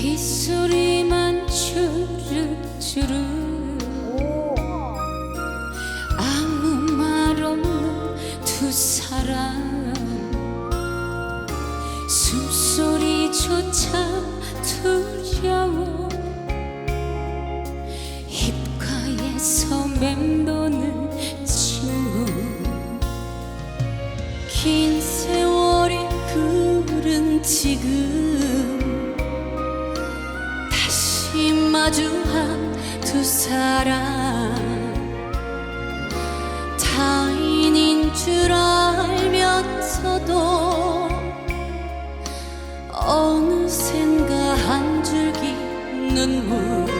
빗소리만 주르주르 아무 말 없는 두 사람. 숨소리조차 두려워. 입가에서 맴도는 침묵 긴 세월이 그 흐른 지금. 마주한 두 사람. 타인인 줄 알면서도 어느샌가 한 줄기 눈물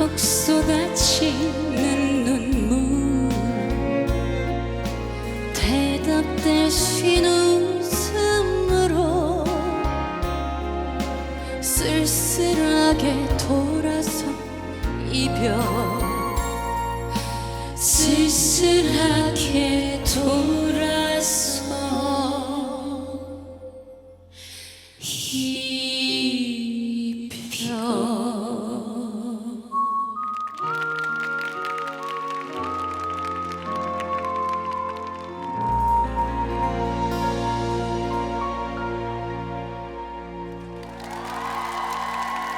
울컥 쏟아지는 눈물. 대답 대신 웃음으로 쓸쓸하게 돌아서 이별